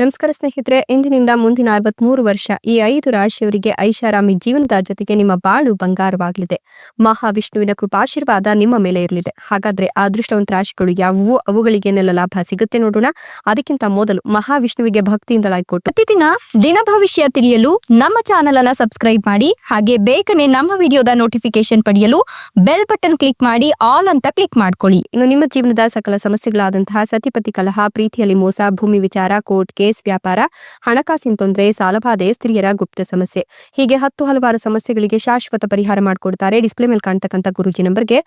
ನಮಸ್ಕಾರ ಸ್ನೇಹಿತರೆ, ಇಂದಿನಿಂದ ಮುಂದಿನ ಅರವತ್ಮೂರು ವರ್ಷ ಈ ಐದು ರಾಶಿಯವರಿಗೆ ಐಷಾರಾಮಿ ಜೀವನದ ಜೊತೆಗೆ ನಿಮ್ಮ ಬಾಳು ಬಂಗಾರವಾಗಲಿದೆ. ಮಹಾವಿಷ್ಣುವಿನ ಕೃಪಾಶೀರ್ವಾದ ನಿಮ್ಮ ಮೇಲೆ ಇರಲಿದೆ. ಹಾಗಾದ್ರೆ ಅದೃಷ್ಟವಂತ ರಾಶಿಗಳು ಯಾವುವು? ಅವುಗಳಿಗೇನೆಲ್ಲ ಲಾಭ ಸಿಗುತ್ತೆ ನೋಡೋಣ. ಅದಕ್ಕಿಂತ ಮೊದಲು ಮಹಾವಿಷ್ಣುವಿಗೆ ಭಕ್ತಿಯಿಂದ ಲೈಕ್ ಕೊಟ್ಟು ಪ್ರತಿದಿನ ದಿನ ಭವಿಷ್ಯ ತಿಳಿಯಲು ನಮ್ಮ ಚಾನೆಲ್ ಅನ್ನ ಸಬ್ಸ್ಕ್ರೈಬ್ ಮಾಡಿ, ಹಾಗೆ ಬೇಗನೆ ನಮ್ಮ ವಿಡಿಯೋದ ನೋಟಿಫಿಕೇಶನ್ ಪಡೆಯಲು ಬೆಲ್ ಬಟನ್ ಕ್ಲಿಕ್ ಮಾಡಿ ಆಲ್ ಅಂತ ಕ್ಲಿಕ್ ಮಾಡ್ಕೊಳ್ಳಿ. ಇನ್ನು ನಿಮ್ಮ ಜೀವನದ ಸಕಲ ಸಮಸ್ಯೆಗಳಾದಂತಹ ಸತಿಪತಿ ಕಲಹ, ಪ್ರೀತಿಯಲ್ಲಿ ಮೋಸ, ಭೂಮಿ ವಿಚಾರ ಕೋರ್ಟ್ ಕೇಸ್ ವ್ಯಾಪಾರ, ಹಣಕಾಸಿನ ತೊಂದರೆ, ಸಾಲಬಾಧೆ, ಸ್ತ್ರೀಯರ ಗುಪ್ತ ಸಮಸ್ಯೆ. ಹೀಗೆ ಹತ್ತು ಹಲವಾರು ಸಮಸ್ಯೆಗಳಿಗೆ ಶಾಶ್ವತ ಪರಿಹಾರ ಮಾಡಿಕೊಡ್ತಾರೆ. ಡಿಸ್ಪ್ಲೇ ಮೇಲೆ ಕಾಣ್ತಕ್ಕಂಥ ಗುರುಜಿ ನಂಬರ್ಗೆ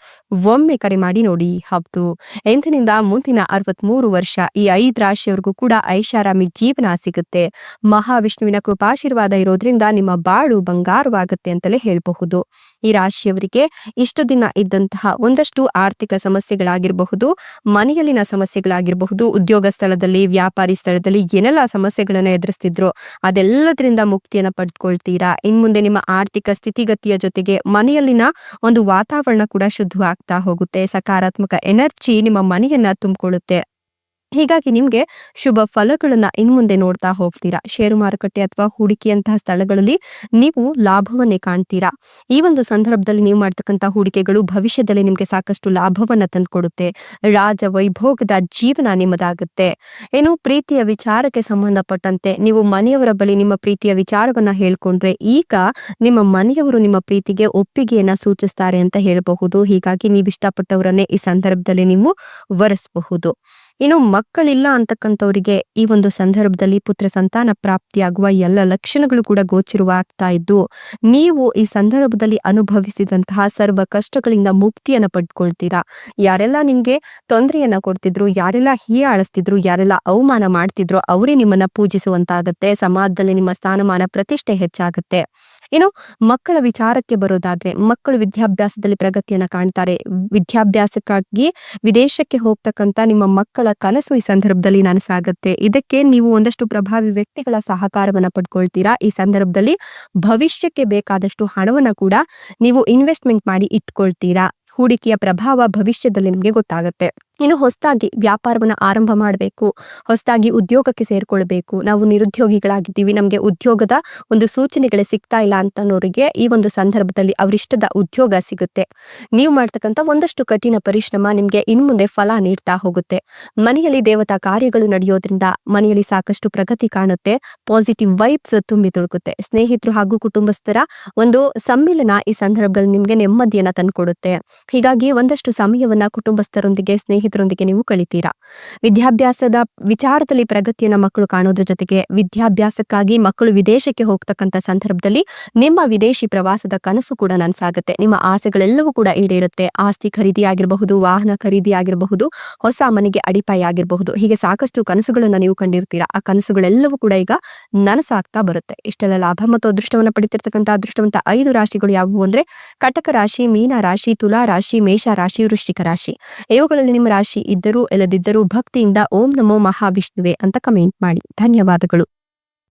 ಒಮ್ಮೆ ಕರೆ ಮಾಡಿ ನೋಡಿ ಹೌದು. ಎಂದಿನಿಂದ ಮುಂದಿನ ಅರವತ್ಮೂರು ವರ್ಷ ಈ ಐದ್ ರಾಶಿಯವರೆಗೂ ಕೂಡ ಐಷಾರಾಮಿ ಜೀವನ ಸಿಗುತ್ತೆ. ಮಹಾವಿಷ್ಣುವಿನ ಕೃಪಾಶೀರ್ವಾದ ಇರೋದ್ರಿಂದ ನಿಮ್ಮ ಬಾಳು ಬಂಗಾರವಾಗುತ್ತೆ ಅಂತಲೇ ಹೇಳಬಹುದು. ಈ ರಾಶಿಯವರಿಗೆ ಇಷ್ಟು ದಿನ ಇದ್ದಂತಹ ಒಂದಷ್ಟು ಆರ್ಥಿಕ ಸಮಸ್ಯೆಗಳಾಗಿರಬಹುದು, ಮನೆಯಲ್ಲಿನ ಸಮಸ್ಯೆಗಳಾಗಿರಬಹುದು, ಉದ್ಯೋಗ ಸ್ಥಳದಲ್ಲಿ, ವ್ಯಾಪಾರಿ ಸ್ಥಳದಲ್ಲಿ ಏನೆಲ್ಲ ಸಮಸ್ಯೆಗಳನ್ನ ಎದುರಿಸ್ತಿದ್ರು ಅದೆಲ್ಲದರಿಂದ ಮುಕ್ತಿಯನ್ನ ಪಡ್ಕೊಳ್ತೀರಾ? ಇನ್ ಮುಂದೆ ನಿಮ್ಮ ಆರ್ಥಿಕ ಸ್ಥಿತಿಗತಿಯ ಜೊತೆಗೆ ಮನೆಯಲ್ಲಿನ ಒಂದು ವಾತಾವರಣ ಕೂಡ ಶುದ್ಧವಾಗ್ತಾ ಹೋಗುತ್ತೆ. ಸಕಾರಾತ್ಮಕ ಎನರ್ಜಿ ನಿಮ್ಮ ಮನೆಯನ್ನ ತುಂಬಿಕೊಳ್ಳುತ್ತೆ. ಹೀಗಾಗಿ ನಿಮ್ಗೆ ಶುಭ ಫಲಗಳನ್ನ ಇನ್ಮುಂದೆ ನೋಡ್ತಾ ಹೋಗ್ತೀರಾ. ಷೇರು ಮಾರುಕಟ್ಟೆ ಅಥವಾ ಹೂಡಿಕೆಯಂತಹ ಸ್ಥಳಗಳಲ್ಲಿ ನೀವು ಲಾಭವನ್ನೇ ಕಾಣ್ತೀರಾ. ಈ ಒಂದು ಸಂದರ್ಭದಲ್ಲಿ ನೀವು ಮಾಡ್ತಕ್ಕಂಥ ಹೂಡಿಕೆಗಳು ಭವಿಷ್ಯದಲ್ಲಿ ನಿಮ್ಗೆ ಸಾಕಷ್ಟು ಲಾಭವನ್ನ ತಂದ್ಕೊಡುತ್ತೆ. ರಾಜ ವೈಭೋಗದ ಜೀವನ ನಿಮ್ಮದಾಗುತ್ತೆ. ಏನು ಪ್ರೀತಿಯ ವಿಚಾರಕ್ಕೆ ಸಂಬಂಧಪಟ್ಟಂತೆ ನೀವು ಮನೆಯವರ ಬಳಿ ನಿಮ್ಮ ಪ್ರೀತಿಯ ವಿಚಾರವನ್ನ ಹೇಳ್ಕೊಂಡ್ರೆ ಈಗ ನಿಮ್ಮ ಮನೆಯವರು ನಿಮ್ಮ ಪ್ರೀತಿಗೆ ಒಪ್ಪಿಗೆಯನ್ನ ಸೂಚಿಸ್ತಾರೆ ಅಂತ ಹೇಳಬಹುದು. ಹೀಗಾಗಿ ನೀವು ಇಷ್ಟಪಟ್ಟವರನ್ನೇ ಈ ಸಂದರ್ಭದಲ್ಲಿ ನೀವು ವರಿಸಬಹುದು. ಇನ್ನು ಮಕ್ಕಳಿಲ್ಲ ಅಂತಕ್ಕಂಥವರಿಗೆ ಈ ಒಂದು ಸಂದರ್ಭದಲ್ಲಿ ಪುತ್ರ ಸಂತಾನ ಪ್ರಾಪ್ತಿಯಾಗುವ ಎಲ್ಲ ಲಕ್ಷಣಗಳು ಕೂಡ ಗೋಚರವಾಗ್ತಾ ಇದ್ದು, ನೀವು ಈ ಸಂದರ್ಭದಲ್ಲಿ ಅನುಭವಿಸಿದಂತಹ ಸರ್ವ ಕಷ್ಟಗಳಿಂದ ಮುಕ್ತಿಯನ್ನ ಪಡ್ಕೊಳ್ತೀರಾ? ಯಾರೆಲ್ಲ ನಿಮ್ಗೆ ತೊಂದರೆಯನ್ನ ಕೊಡ್ತಿದ್ರು, ಯಾರೆಲ್ಲ ಹೀಯಾಳಿಸ್ತಿದ್ರು, ಯಾರೆಲ್ಲ ಅವಮಾನ ಮಾಡ್ತಿದ್ರು, ಅವರೇ ನಿಮ್ಮನ್ನ ಪೂಜಿಸುವಂತಾಗತ್ತೆ, ಸಮಾಜದಲ್ಲಿ ನಿಮ್ಮ ಸ್ಥಾನಮಾನ ಪ್ರತಿಷ್ಠೆ ಹೆಚ್ಚಾಗುತ್ತೆ. ಇನ್ನು ಮಕ್ಕಳ ವಿಚಾರಕ್ಕೆ ಬರೋದಾದ್ರೆ ಮಕ್ಕಳು ವಿದ್ಯಾಭ್ಯಾಸದಲ್ಲಿ ಪ್ರಗತಿಯನ್ನ ಕಾಣ್ತಾರೆ. ವಿದ್ಯಾಭ್ಯಾಸಕ್ಕಾಗಿ ವಿದೇಶಕ್ಕೆ ಹೋಗ್ತಕ್ಕಂತ ನಿಮ್ಮ ಮಕ್ಕಳ ಕನಸು ಈ ಸಂದರ್ಭದಲ್ಲಿ ನನಸಾಗತ್ತೆ. ಇದಕ್ಕೆ ನೀವು ಒಂದಷ್ಟು ಪ್ರಭಾವಿ ವ್ಯಕ್ತಿಗಳ ಸಹಕಾರವನ್ನ ಪಡ್ಕೊಳ್ತೀರಾ? ಈ ಸಂದರ್ಭದಲ್ಲಿ ಭವಿಷ್ಯಕ್ಕೆ ಬೇಕಾದಷ್ಟು ಹಣವನ್ನ ಕೂಡ ನೀವು ಇನ್ವೆಸ್ಟ್ಮೆಂಟ್ ಮಾಡಿ ಇಟ್ಕೊಳ್ತೀರಾ? ಹೂಡಿಕೆಯ ಪ್ರಭಾವ ಭವಿಷ್ಯದಲ್ಲಿ ನಿಮಗೆ ಗೊತ್ತಾಗುತ್ತೆ. ಇನ್ನು ಹೊಸದಾಗಿ ವ್ಯಾಪಾರವನ್ನ ಆರಂಭ ಮಾಡಬೇಕು ಹೊಸದಾಗಿ ಉದ್ಯೋಗಕ್ಕೆ ಸೇರಿಕೊಳ್ಬೇಕು. ನಾವು ನಿರುದ್ಯೋಗಿಗಳಾಗಿದ್ದೀವಿ. ನಮಗೆ ಉದ್ಯೋಗದ ಒಂದು ಸೂಚನೆಗಳೇ ಸಿಗ್ತಾ ಇಲ್ಲ ಅಂತನೋರಿಗೆ ಈ ಒಂದು ಸಂದರ್ಭದಲ್ಲಿ ಅವರಿಷ್ಟದ ಉದ್ಯೋಗ ಸಿಗುತ್ತೆ. ನೀವು ಮಾಡ್ತಕ್ಕಂಥ ಒಂದಷ್ಟು ಕಠಿಣ ಪರಿಶ್ರಮ ನಿಮಗೆ ಇನ್ಮುಂದೆ ಫಲ ನೀಡ್ತಾ ಹೋಗುತ್ತೆ. ಮನೆಯಲ್ಲಿ ದೇವತಾ ಕಾರ್ಯಗಳು ನಡೆಯೋದ್ರಿಂದ ಮನೆಯಲ್ಲಿ ಸಾಕಷ್ಟು ಪ್ರಗತಿ ಕಾಣುತ್ತೆ. ಪಾಸಿಟಿವ್ ವೈಬ್ಸ್ ತುಂಬಿ ತುಳುಕುತ್ತೆ ಸ್ನೇಹಿತರು ಹಾಗೂ ಕುಟುಂಬಸ್ಥರ ಒಂದು ಸಮ್ಮಿಲನ ಈ ಸಂದರ್ಭದಲ್ಲಿ ನಿಮಗೆ ನೆಮ್ಮದಿಯನ್ನ ತಂದುಕೊಡುತ್ತೆ. ಹೀಗಾಗಿ ಒಂದಷ್ಟು ಸಮಯವನ್ನ ಕುಟುಂಬಸ್ಥರೊಂದಿಗೆ ಸ್ನೇಹಿತರೊಂದಿಗೆ ನೀವು ಕಳಿತೀರಾ? ವಿದ್ಯಾಭ್ಯಾಸದ ವಿಚಾರದಲ್ಲಿ ಪ್ರಗತಿಯನ್ನ ಮಕ್ಕಳು ಕಾಣೋದ್ರ ಜೊತೆಗೆ ವಿದ್ಯಾಭ್ಯಾಸಕ್ಕಾಗಿ ಮಕ್ಕಳು ವಿದೇಶಕ್ಕೆ ಹೋಗ್ತಕ್ಕಂಥ ಸಂದರ್ಭದಲ್ಲಿ ನಿಮ್ಮ ವಿದೇಶಿ ಪ್ರವಾಸದ ಕನಸು ಕೂಡ ನನ್ಸಾಗುತ್ತೆ. ನಿಮ್ಮ ಆಸೆಗಳೆಲ್ಲವೂ ಕೂಡ ಈಡೇರುತ್ತೆ. ಆಸ್ತಿ ಖರೀದಿ ಆಗಿರಬಹುದು ವಾಹನ ಖರೀದಿ ಆಗಿರಬಹುದು ಹೊಸ ಮನೆಗೆ ಅಡಿಪಾಯ ಆಗಿರಬಹುದು. ಹೀಗೆ ಸಾಕಷ್ಟು ಕನಸುಗಳನ್ನ ನೀವು ಕಂಡಿರ್ತೀರಾ? ಆ ಕನಸುಗಳೆಲ್ಲವೂ ಕೂಡ ಈಗ ನನಸಾಗ್ತಾ ಬರುತ್ತೆ. ಇಷ್ಟೆಲ್ಲ ಲಾಭ ಮತ್ತು ಅದೃಷ್ಟವನ್ನ ಪಡಿತಿರ್ತಕ್ಕಂಥ ಅದೃಷ್ಟವಂತ ಐದು ರಾಶಿಗಳು ಯಾವುವು ಅಂದ್ರೆ ಕಟಕ ರಾಶಿ, ಮೀನ ರಾಶಿ, ತುಲಾ ರಾಶಿ, ಮೇಷ ರಾಶಿ, ವೃಶ್ಚಿಕ ರಾಶಿ. ಇವುಗಳಲ್ಲಿ ನಿಮ್ಮ ರಾಶಿ ಇದ್ದರೂ ಇಲ್ಲದಿದ್ದರೂ ಭಕ್ತಿಯಿಂದ ಓಂ ನಮೋ ಮಹಾವಿಷ್ಣುವೆ ಅಂತ ಕಮೆಂಟ್ ಮಾಡಿ. ಧನ್ಯವಾದಗಳು.